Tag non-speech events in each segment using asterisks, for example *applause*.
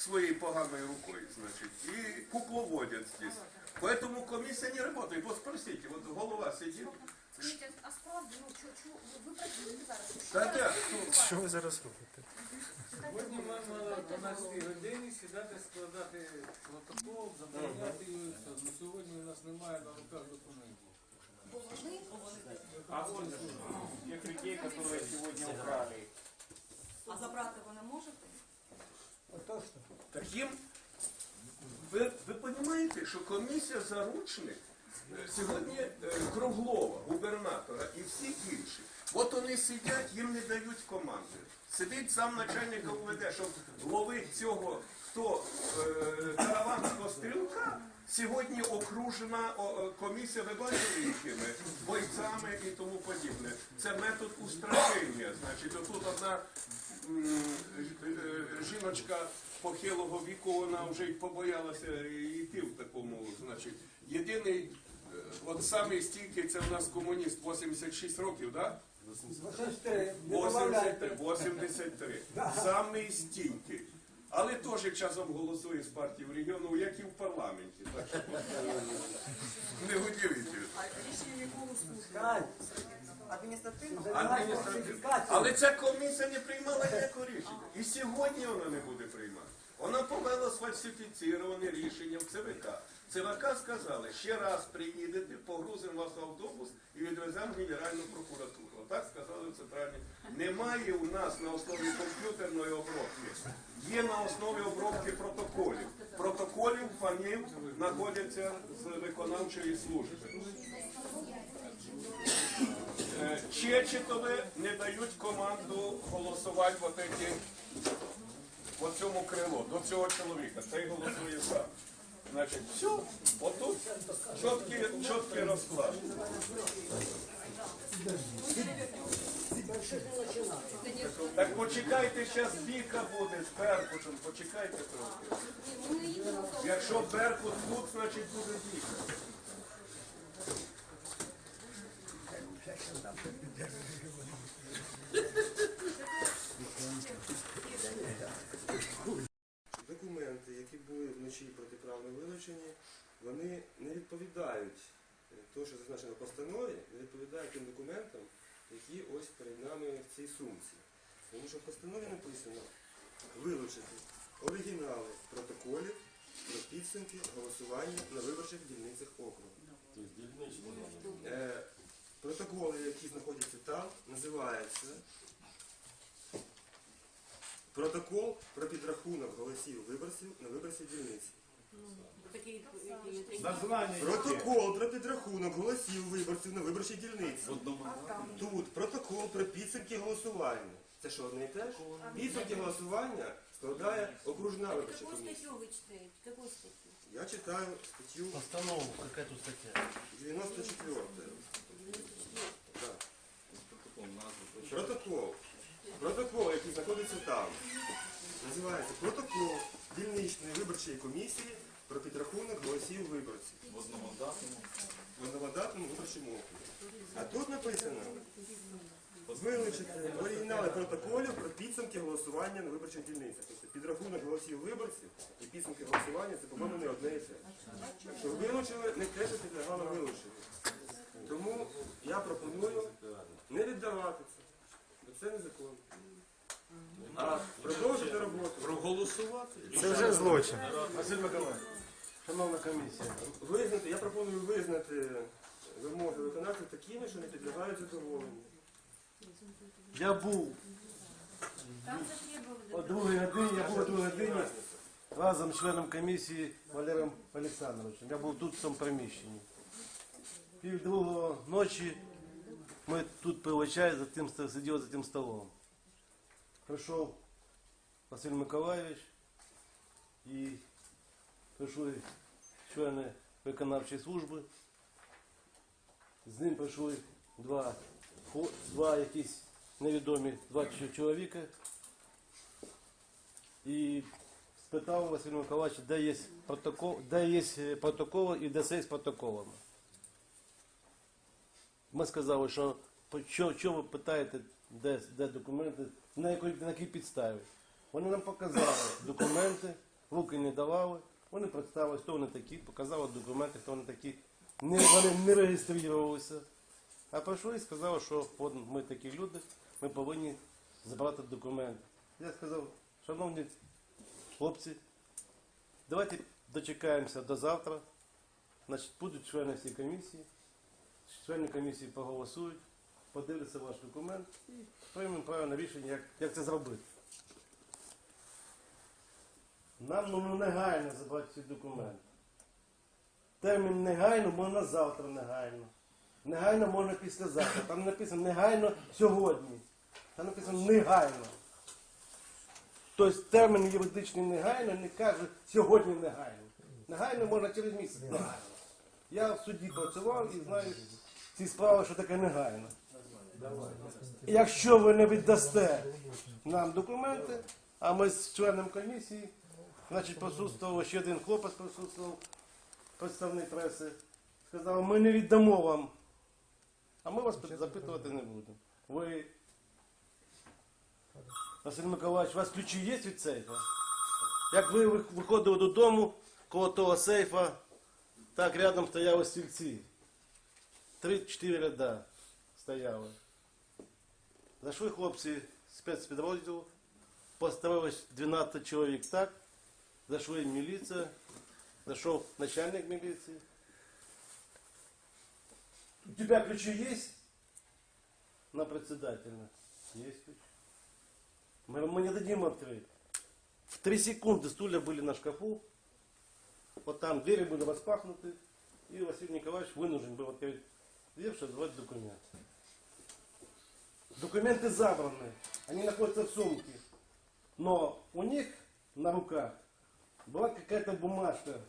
своей поганой рукой, значит, и кукловодят здесь. Поэтому комиссия не работает. Вот спросите, вот голова сидит. А справді, ну, чо, чо, ви працюєте зараз? Та де? Що ви зараз робите? Сьогодні маємо о 12 годині сідати, складати протокол, заповняти його все. На сьогодні у нас немає на руках документів. Бо вони А вот тех людей, которые сегодня украли. А забрати ви не можете? Так їм, ви, ви розумієте, що комісія заручник е, сьогодні е, Круглова, губернатора і всі інші. От вони сидять, їм не дають команди. Сидить сам начальник ОВД, щоб ловить цього, хто е, караванського стрілка. Сьогодні окружена комісія, ви бачили якими? Бойцями і тому подібне. Це метод устрашення. Значить, отут одна жіночка похилого віку, вона вже й побоялася йти в такому. Значить, єдиний, е, от самий стійкий, це в нас комуніст 86 років, так? 83, не 83, 83. *laughs* Самий стійкий. Але теж часом голосує з партії в регіону, як і в парламенті. Так що е, не удивіть. А рішення якого суду? Кать, Адміністративного? Адміністративно. Але ця комісія не приймала ніякого рішення. І сьогодні вона не буде приймати. Вона повела сфальсифіціроване рішення в ЦВК. ЦВК сказали, ще раз приїдете, погрузимо вас в автобус і відвеземо в Генеральну прокуратуру. Отак сказали в центральній. Немає у нас на основі комп'ютерної обробки. Є на основі обробки протоколів. Протоколів панів знаходяться з виконавчої служби. Е, не дають команду голосувати в эти, в цьому крило, до цього чоловіка. Цей голосує сам. Значить, все, отут чіткий, чіткий розклад. Так почекайте, зараз біка буде з Беркутом, почекайте трохи. Якщо Беркут тут, значить буде біка. Документи, які були вночі протиправно вилучені, вони не відповідають е, то, що зазначено в постанові, не відповідають тим документам, які ось перед нами в цій сумці. Тому що в постанові написано вилучити оригінали протоколів про підсумки голосування на виборчих дільницях округу. Протоколи, які знаходяться там, називаються Протокол про підрахунок голосів виборців на виборцій дільниці. Протокол про підрахунок голосів виборців на виборчій дільниці. Тут протокол про підсумки голосування. Це що, одне і те ж? Підсумки голосування складає окружна виборча Какую комісія. статью вы читаете? Какую статью? Я читаю статтю Постанову, яка тут стаття? 94. Протокол. Протокол, який знаходиться там, називається протокол дільничної виборчої комісії про підрахунок голосів виборців. В одномандатному виборчому окрузі. А тут написано вилучити оригінали протоколів про підсумки голосування на виборчих дільницях. Тобто підрахунок голосів виборців і підсумки голосування це, по-моєму, не одне і те. Що вилучили не те, що підлягало вилучити. Тому я пропоную не віддавати це, бо це незаконно. А продовжити роботу. Проголосувати. Це вже злочин. Василь Миколаївич. Шановна комісія. Визнати, я пропоную визнати вимоги виконавців такими, що не підлягають задоволенню. Я був Там о другій годині, я був о другій годині разом з членом комісії Валером Олександровичем. Я був тут в цьому приміщенні. Пів другого ночі ми тут пили чай, за тим, сиділи за тим столом. Прийшов Василь Миколаївич і прийшли члени виконавчої служби. З ним прийшли два, два якісь невідомі два чоловіка. І спитав Василь Миколаївич, де є протокол, де є е, протоколи і де це з протоколами. Ми сказали, що що, що ви питаєте, де, де документи, на якій, на якій підставі. Вони нам показали документи, руки не давали. Вони представили, хто вони такі, показали документи, хто вони такі. Не, вони не реєструвалися. А прийшли і сказали, що от ми такі люди, ми повинні забрати документи. Я сказав, шановні хлопці, давайте дочекаємося до завтра. Значить, будуть члени всієї комісії. Члени комісії поголосують, подивляться ваш документ і приймемо правильне рішення, як, як це зробити. Нам ну, негайно забрати ці документи. Термін негайно можна завтра негайно. Негайно можна післязавтра. Там написано негайно сьогодні. Там написано негайно. Тобто термін юридичний негайно не каже сьогодні негайно. Негайно можна через місяць негайно. Я в суді працював і знаю ці справи, що таке негайно. Якщо ви не віддасте нам документи, а ми з членом комісії, значить присутствував ще один хлопець присутствував, представник преси, сказав, ми не віддамо вам, а ми вас запитувати не будемо. Ви, Василь Миколаївич, у вас ключі є від сейфа? Як ви виходили додому, коло того сейфа, так рядом стояли стільці. Три-чотири ряда стояли. Зайшли хлопці спецпідрозділу, поставилось 12 чоловік так, зайшли міліція, зайшов начальник міліції. У тебя ключи есть? На председателя. Есть ключ. Мы, мы не дадим открыть. В три секунды стулья были на шкафу. вот там двери были распахнуты. И Василий Николаевич вынужден был открыть дверь, чтобы звать документ. Документы забраны. Они находятся в сумке. Но у них на руках была какая-то бумажка,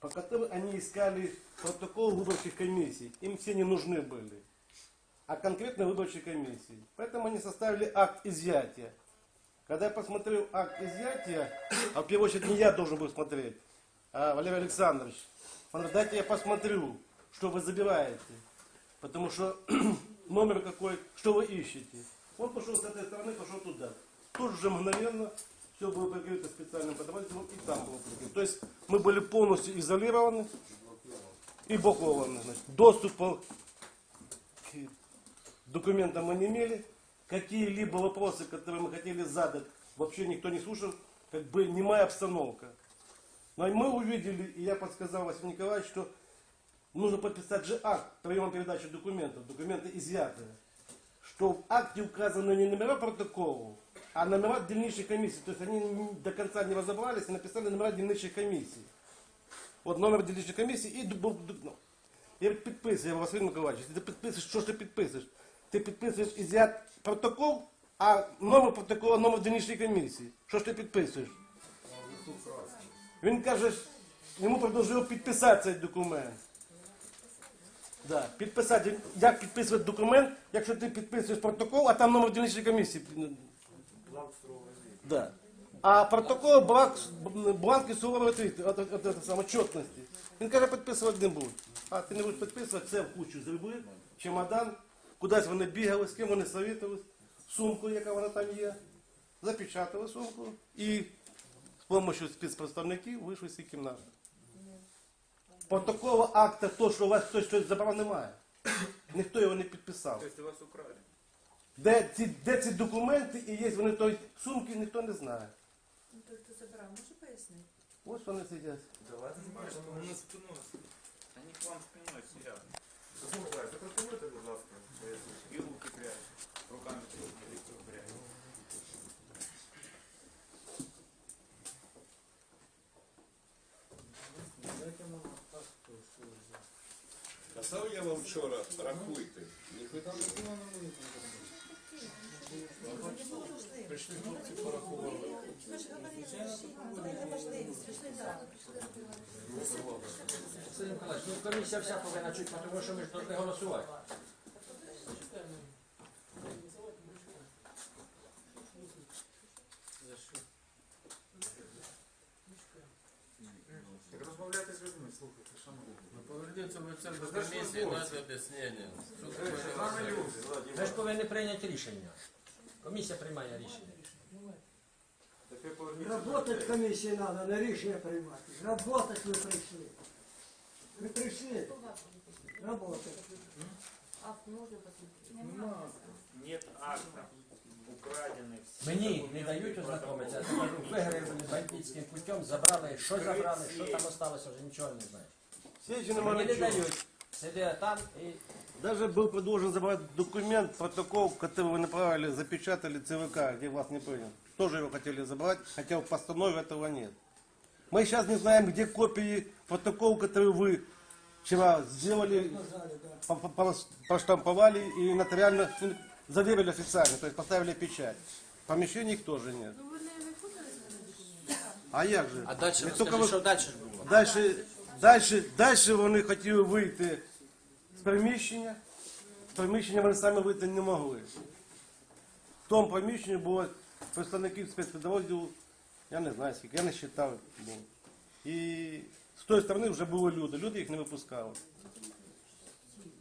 по которой они искали протокол выборчих комиссий. Им все не нужны были. А конкретно выборчей комиссии. Поэтому они составили акт изъятия. Когда я посмотрел акт изъятия, а в первую очередь не я должен был смотреть, а Валерий Александрович, он дайте я посмотрю, что вы забираете. Потому что *clears throat* номер какой, что вы ищете. Он пошел с этой стороны, пошел туда. Тут же мгновенно все было прикрыто специальным подразделом и там было прикрыто. То есть мы были полностью изолированы и блокованы. Значит, доступа к документам мы не имели. Какие-либо вопросы, которые мы хотели задать, вообще никто не слушал. Как бы немая обстановка. Но мы увидели, и я подсказал Василию Николаевичу, что нужно подписать же акт приема передачи документов, документы изъятые. Что в акте указаны не номера протоколов, а номера дільничных комиссий. То есть они не- до конца не разобрались и написали номера дільничных комиссий. Вот номер дільничної комісії і ду- ду- ну, я підписую, Василь Миколаївич, ти підписуєш, що ж ти підписуєш? Ти підписуєш ізят протокол, а номер протокола, номер дільничної комісії. Що ж ти підписуєш? Він каже, йому предложили підписати цей документ. Да, підписати. Як підписувати документ, якщо ти підписуєш протокол, а там номер дільничної комісії. Да. А протокол бланк, бланки от, от, самочетності. Він каже, підписувати не буде. А ти не будеш підписувати, це в кучу зроби, чемодан, кудись вони бігали, з ким вони совітувались, сумку, яка вона там є, запечатали сумку і з допомогою спецпредставників вийшли з цієї кімнати. Протоколу акта, то, що у вас хтось щось забрав, немає. Ніхто його не підписав. Тобто вас украли. Де ці, де ці документи і є вони в той сумки, ніхто не знає. Ну, то ти забирав, може пояснити? Ось вони сидять. Они к вам спиной сидят. Прокоментуйте, будь ласка. И руки прячут. Руками лицо прячут. Дайте нам так, то що за. Казав я вам вчора, рахуйте. Ніхто Прийшли хлопці, порахували. Василь Миколаївич, ну комісія вся повинна чути, тому що ми ж повинні голосувати. За що? Так розмовляйте з людьми, слухайте, шановні. Комиссии, надо. Что такое З нами голосование? люди, Владимир. Ми ж повинні прийняти рішення. Комісія приймає рішення. Работать комісії треба, не рішення приймати. Работать ви прийшли. Ви прийшли. Работать. А можно посмотреть? Нет актов украденных. Мені не дають ознакомитися, я кажу, виграли бандитським путем, забрали, що забрали, що там осталося, вже нічого не знаю. Сессии нема Мені не ничего. дають. Сидять там і Даже был предложен забрать документ, протокол, который вы направили, запечатали ЦВК, где вас не принял. Тоже его хотели забрать, хотя в постанове этого нет. Мы сейчас не знаем, где копии протокола, который вы вчера сделали, по- по- по- проштамповали и нотариально ну, заверили официально, то есть поставили печать. Помещений их тоже нет. Ну ви не виконали А як же? А далі Не розкажи, тільки ви- що далі було? Дальше, дальше, дальше вони хотіли вийти з приміщення. З приміщення вони самі вийти не могли. В тому приміщенні було представників спецпідрозділу, я не знаю скільки, я не вважав. І з тої сторони вже були люди, люди їх не випускали.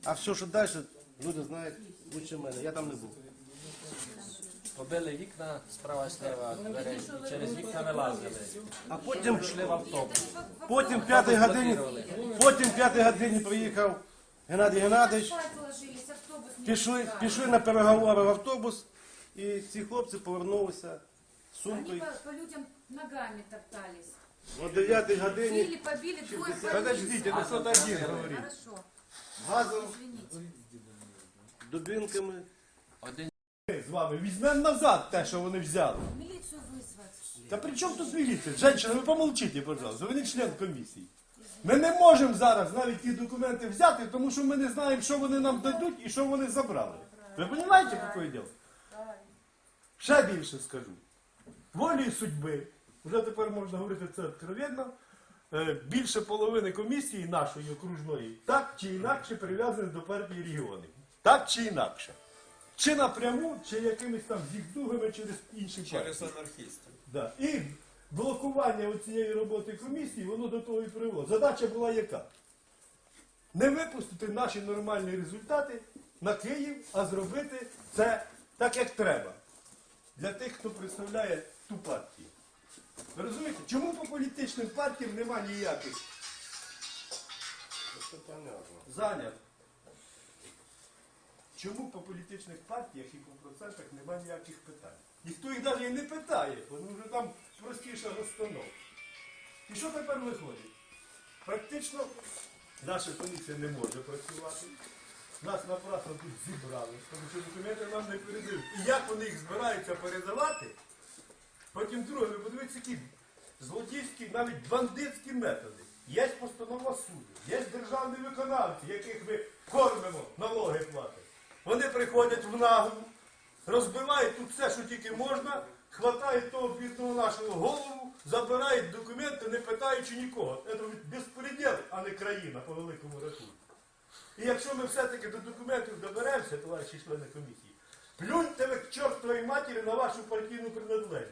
А все, що далі, люди знають лучше мене, я там не був. Побили вікна справа слева двері, і через вікна вилазили. А потім, Пішли в автобус. потім в п'ятій годині, потім в п'ятій годині приїхав Геннадій Геннадійович. Спать ложились, автобус не Пішли, пускали. пішли на переговори в автобус, і ці хлопці повернулися з Они сумкою. по, по людям ногами топтались. О 9 годині Били, побили, двое Подождите, побили. ну что один говорит? Хорошо, газом, извините. дубинками. Один вами візьмемо назад те, що вони взяли. Милицию вызвать. Та при чому тут міліція? Женщина, ви помолчите, пожалуйста, ви не член комісії. Ми не можемо зараз навіть ті документи взяти, тому що ми не знаємо, що вони нам дадуть і що вони забрали. Ви розумієте, яке діло? Ще більше скажу. Волею судьби, вже тепер можна говорити це откровенно, е, більше половини комісії нашої окружної так чи інакше прив'язані до партії регіонів. Так чи інакше. Чи напряму, чи якимись там зігзугами через інші партії. Через анархістів. Да. І блокування цієї роботи комісії, воно до того і привело. Задача була яка? Не випустити наші нормальні результати на Київ, а зробити це так, як треба. Для тих, хто представляє ту партію. Ви розумієте, чому по політичним партіям нема ніяких занят? Чому по політичних партіях і по процентах немає ніяких питань? Ніхто їх навіть і не питає, тому вже там простіша розстановка. І що тепер виходить? Практично наша комісія не може працювати. Нас напрасно тут зібрали, тому що документи нам не передають. І як вони їх збираються передавати, потім друге, ви подивіться, які злодійські, навіть бандитські методи. Є постанова суду, є державні виконавці, яких ми кормимо, налоги платимо. Вони приходять в наглу, розбивають тут все, що тільки можна, хватають того бідного нашого голову, забирають документи, не питаючи нікого. Це безпреділ, а не країна по великому рахунку. І якщо ми все-таки до документів доберемося, товариші члени комісії, плюньте ви к чортовій матері на вашу партійну приналежність.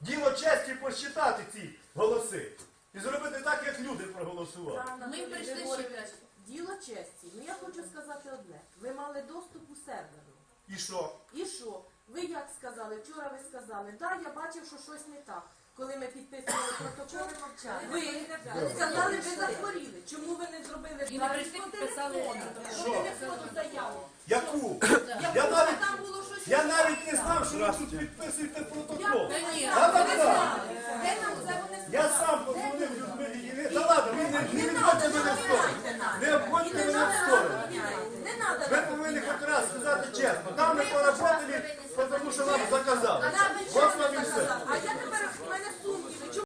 Діло честі посчитати ці голоси. І зробити так, як люди проголосували. Ми прийшли ще діло честі. Ну я хочу сказати одне. Ви мали доступ у серверу. І що? І що? Ви як сказали? Вчора ви сказали, да, я бачив, що щось не так. Коли ми підписували протокол, ви сказали, ви захворіли. Чому ви не зробили І не прийшли, по підписали телефону? Що? По телефону заяву. Яку? Я Я навіть, там було щось. я навіть не знав, що ви тут підписуєте протокол. Та ви так, не так. знали. Відводьте мене в сторону. Не обходьте мене в сторону. Ви повинні хоч раз сказати чесно. Там не поработали, тому що нам заказали.